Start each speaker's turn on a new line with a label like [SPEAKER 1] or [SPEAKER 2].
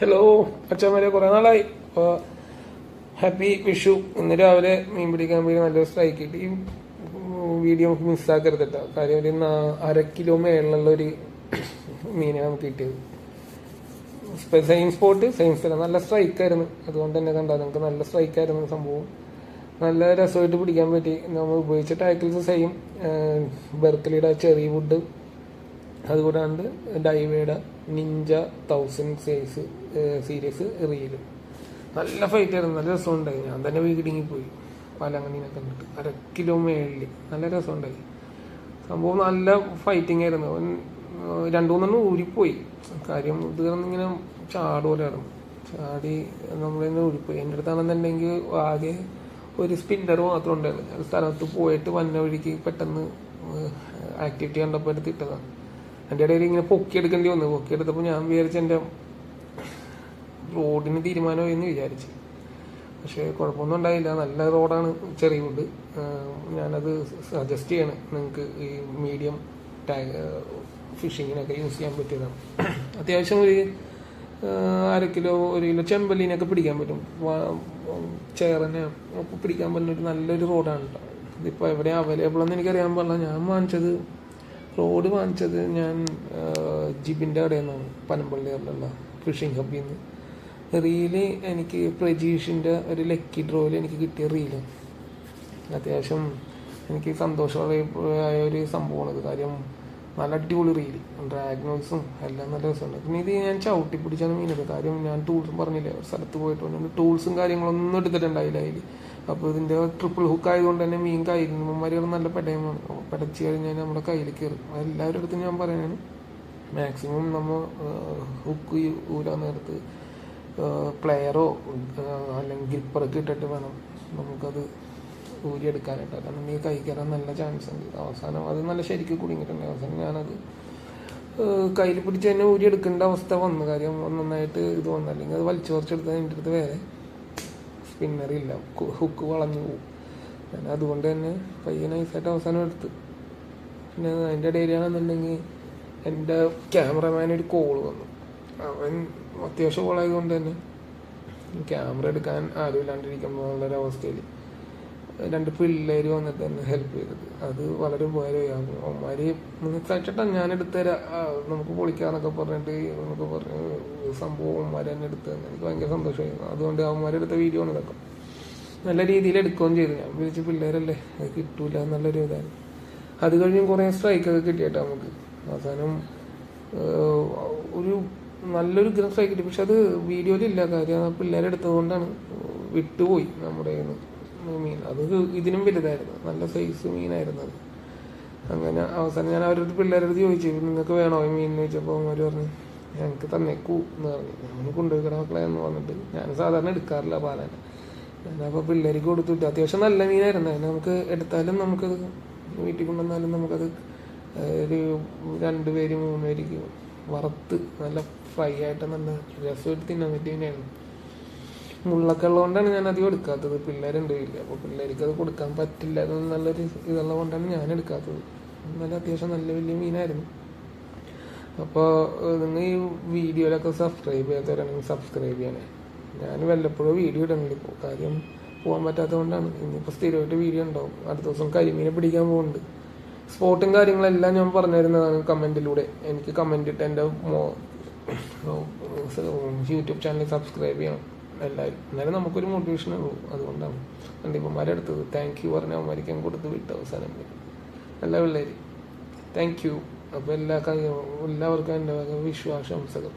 [SPEAKER 1] Hello അച്ഛന്മാരെ കുറേ നാളായി. ഹാപ്പി വിഷു. ഇന്ന് രാവിലെ മീൻ പിടിക്കാൻ പോയി നല്ല സ്ട്രൈക്ക് കിട്ടി ഈ വീഡിയോ നമുക്ക് മിസ്സാക്കരുത് കേട്ടോ. കാര്യം ഒരു അര കിലോ മേളിലുള്ള ഒരു മീനാണ് നമുക്ക് കിട്ടിയത്. സെയിം സ്പോട്ട് സെയിം സ്ഥലം. നല്ല സ്ട്രൈക്കായിരുന്നു അതുകൊണ്ട് തന്നെ കണ്ടാൽ നമുക്ക് നല്ല സ്ട്രൈക്കായിരുന്നു സംഭവം. നല്ല രസമായിട്ട് പിടിക്കാൻ പറ്റി. നമ്മൾ ഉപയോഗിച്ച ടാക്കിൾസ് സെയിം ബെർക്കലിയുടെ ചെറിയ വുഡ് അതുകൂടാണ്ട് ഡൈവയുടെ ninja thousand size series reel നല്ല ഫൈറ്റ് ആയിരുന്നു. നല്ല രസമുണ്ടായി. ഞാൻ തന്നെ വീടിങ്ങി പോയി പലങ്ങണീനെ കണ്ടിട്ട്. അര കിലോ മേളിൽ നല്ല രസമുണ്ടായി. സംഭവം നല്ല ഫൈറ്റിംഗ് ആയിരുന്നു. രണ്ടു മൂന്നെണ്ണം ഊരിപ്പോയി. കാര്യം ഇത് ഇങ്ങനെ ചാട് പോലെ ആയിരുന്നു ചാടി നമ്മളെ ഊരിപ്പോയി. എന്റെ അടുത്താണെന്നുണ്ടെങ്കിൽ ആകെ ഒരു സ്പിന്നർ മാത്രം ഉണ്ടായിരുന്നു. സ്ഥലത്ത് പോയിട്ട് വന്ന വഴിക്ക് പെട്ടെന്ന് ആക്ടിവിറ്റി കണ്ടപ്പോൾ എടുത്ത് ഇട്ടതാണ്. എന്റെ ഇടയിൽ ഇങ്ങനെ പൊക്കിയെടുക്കേണ്ടി വന്നു. പൊക്കിയെടുത്തപ്പോൾ ഞാൻ വിചാരിച്ച എന്റെ റോഡിന് തീരുമാനമായി എന്ന് വിചാരിച്ചു. പക്ഷേ കുഴപ്പമൊന്നും ഉണ്ടായില്ല. നല്ല റോഡാണ് ചെറിയ വുഡ് ഞാനത് സജസ്റ്റ് ചെയ്യണം നിങ്ങൾക്ക് ഈ മീഡിയം ടാഗ് ഫിഷിങ്ങിനൊക്കെ യൂസ് ചെയ്യാൻ പറ്റിയതാണ്. അത്യാവശ്യം ഒരു അര കിലോ ഒരു കിലോ ചെമ്പല്ലിനൊക്കെ പിടിക്കാൻ പറ്റും. ചേറിനെ പിടിക്കാൻ പറ്റുന്ന ഒരു നല്ലൊരു റോഡാണ് കേട്ടോ ഇതിപ്പോൾ എവിടെയാണ് അവൈലബിൾ എന്ന് എനിക്കറിയാൻ പാടില്ല. ഞാൻ വാങ്ങിച്ചത് റോഡ് വാങ്ങിച്ചത് ഞാൻ ജിബിന്റെ കടയിൽ നിന്നാണ് പനമ്പള്ളിയിലുള്ള ഫിഷിംഗ് ഹബ്ബിൽ നിന്ന് റീൽ എനിക്ക് പ്രജീഷിന്റെ ഒരു ലക്കി ഡ്രോയിൽ എനിക്ക് കിട്ടിയ റീൽ അത്യാവശ്യം എനിക്ക് സന്തോഷമായ ഒരു സംഭവമാണിത് കാര്യം നല്ല അടിപൊളി റീൽ ഡ്രാഗ്നോസും എല്ലാം നല്ല രസമുണ്ട്. പിന്നെ ഇത് ഞാൻ ചവിട്ടി പിടിച്ചാണ് മീനത് കാര്യം ഞാൻ ടൂൾസും പറഞ്ഞില്ലേ ഒരു സ്ഥലത്ത് പോയിട്ട് വന്നു ടൂൾസും കാര്യങ്ങളൊന്നും എടുത്തിട്ടുണ്ടായില്ല അതിൽ അപ്പോൾ ഇതിന്റെ ട്രിപ്പിൾ ഹുക്ക് ആയതുകൊണ്ട് തന്നെ മീൻ കയ്യിൽ നല്ല പെടയുമാണ്. പെടച്ച് കഴിഞ്ഞാൽ നമ്മുടെ കയ്യിൽ കയറും. എല്ലാവരുടെ അടുത്തും ഞാൻ പറയുന്നത് മാക്സിമം നമ്മൾ ഹുക്ക് ഊരാൻ നേരത്ത് പ്ലെയറോ അല്ലെങ്കിൽ ഗ്രിപ്പറൊക്കെ ഇട്ടിട്ട് വേണം നമുക്കത് ഊരിയെടുക്കാനായിട്ട്. കാരണം ഈ കൈ കയറാൻ നല്ല ചാൻസ് ഉണ്ട്. അവസാനം അത് നല്ല ശരിക്കും കുടുങ്ങിയിട്ടുണ്ട്. അവസാനം ഞാനത് കയ്യിൽ പിടിച്ച് തന്നെ ഊരിയെടുക്കേണ്ട അവസ്ഥ വന്നു. കാര്യം നന്നായിട്ട് ഇത് വന്നു. അല്ലെങ്കിൽ അത് വലിച്ചു കുറച്ചെടുത്താൽ എന്റെ അടുത്ത് വേറെ സ്പിന്നറില്ല ഹുക്ക് വളഞ്ഞു പോകും ഞാൻ അതുകൊണ്ട് തന്നെ പയ്യെ നൈസായിട്ട് അവസാനം എടുത്ത്. പിന്നെ അതിന്റെ ഇടയിലാണെന്നുണ്ടെങ്കിൽ എന്റെ ക്യാമറമാൻ ഒരു കോൾ വന്നു. അവൻ അത്യാവശ്യം കോളായതുകൊണ്ട് തന്നെ ക്യാമറ എടുക്കാൻ ആരുമില്ലാണ്ടിരിക്കുമ്പോൾ ഉള്ളൊരു അവസ്ഥയിൽ രണ്ട് പിള്ളേർ വന്നിട്ട് എന്നെ ഹെൽപ്പ് ചെയ്തത്. അത് വളരെ ഉപകാരമായി. അവന്മാര് ചേട്ടാ ഞാൻ എടുത്തുതരാം. നമുക്ക് പൊളിക്കാന്നൊക്കെ പറഞ്ഞിട്ട് നമുക്ക് പറഞ്ഞ് സംഭവം അവന്മാർ തന്നെ എടുത്തു തന്നെ. എനിക്ക് ഭയങ്കര സന്തോഷമായിരുന്നു. അതുകൊണ്ട് അവന്മാരെടുത്ത വീഡിയോ ആണ് ഇതൊക്കെ. നല്ല രീതിയിൽ എടുക്കുകയും ചെയ്തു. ഞാൻ വിളിച്ച് പിള്ളേരല്ലേ അത് കിട്ടൂല എന്നുള്ളൊരു ഇതാണ്. അത് കഴിഞ്ഞും കുറേ സ്ട്രൈക്കൊക്കെ കിട്ടിയിട്ടാ നമുക്ക്. അവസാനം ഒരു നല്ലൊരു സ്ട്രൈക്ക് കിട്ടി. പക്ഷെ അത് വീഡിയോയിലില്ല കാര്യം ആ പിള്ളേരെടുത്തതുകൊണ്ടാണ് വിട്ടുപോയി നമ്മുടെ മീൻ അത് ഇതിനും വലുതായിരുന്നു. നല്ല സൈസ് മീനായിരുന്നു അത്. അങ്ങനെ അവസാനം ഞാൻ അവരുടെ പിള്ളേരുടെ ചോദിച്ചു നിങ്ങൾക്ക് വേണോ ഈ മീൻ? എന്ന് ചോദിച്ചപ്പോൾ അവർ പറഞ്ഞു ഞങ്ങൾക്ക് തന്നേക്കൂ എന്ന് പറഞ്ഞു. ഞാൻ കൊണ്ടുപോയി മക്കളെ എന്ന് പറഞ്ഞിട്ട് ഞാൻ സാധാരണ എടുക്കാറില്ല പാലാന ഞാനപ്പോൾ പിള്ളേർക്ക് കൊടുത്തിട്ട് അത്യാവശ്യം നല്ല മീനായിരുന്നു. നമുക്ക് എടുത്താലും നമുക്കത് വീട്ടിൽ കൊണ്ടുവന്നാലും നമുക്കത് ഒരു രണ്ട് പേര് മൂന്ന് പേർക്ക് വറുത്ത് നല്ല ഫ്രൈ ആയിട്ട് നല്ല രസമായിട്ട് തിന്നാൻ പറ്റിയ തന്നെയാണ് മുള്ളൊക്കെ ഉള്ളതുകൊണ്ടാണ് ഞാൻ അധികം എടുക്കാത്തത്. പിള്ളേരുണ്ട് വീട്ടിൽ അപ്പോൾ പിള്ളേർക്ക് അത് കൊടുക്കാൻ പറ്റില്ല. അത് നല്ലൊരു ഇതുള്ളത് കൊണ്ടാണ് ഞാൻ എടുക്കാത്തത്. നല്ല അത്യാവശ്യം നല്ല വലിയ മീനായിരുന്നു. അപ്പോൾ നിങ്ങൾ ഈ വീഡിയോയിലൊക്കെ സബ്സ്ക്രൈബ് ചെയ്യാത്തവരാണെങ്കിൽ സബ്സ്ക്രൈബ് ചെയ്യണേ. ഞാൻ വല്ലപ്പോഴും വീഡിയോ ഇടുന്നുണ്ട് ഇപ്പോൾ കാര്യം പോകാൻ പറ്റാത്തത് കൊണ്ടാണ് ഇനിയിപ്പോൾ സ്ഥിരമായിട്ട് വീഡിയോ ഉണ്ടാവും. അടുത്ത ദിവസം കരിമീനെ പിടിക്കാൻ പോകുന്നുണ്ട് സ്പോട്ടും കാര്യങ്ങളെല്ലാം ഞാൻ പറഞ്ഞു തരുന്നതാണ് കമന്റിലൂടെ എനിക്ക് കമന്റ് ഇട്ട് എന്റെ യൂട്യൂബ് ചാനൽ സബ്സ്ക്രൈബ് ചെയ്യണം. എല്ലാവരും. എന്നാലും നമുക്കൊരു മോട്ടിവേഷൻ ഉള്ളൂ. അതുകൊണ്ടാണ് കണ്ടിപ്പോ അടുത്തത് താങ്ക് യു പറഞ്ഞ അവന്മാരിക്കാൻ കൊടുത്ത് വിട്ട അവസാനം. എല്ലാ പിള്ളേർ താങ്ക് യു അപ്പോൾ എല്ലാ എല്ലാവർക്കും എന്റെ വിശ്വാസം വിശ്വാസാംസകൾ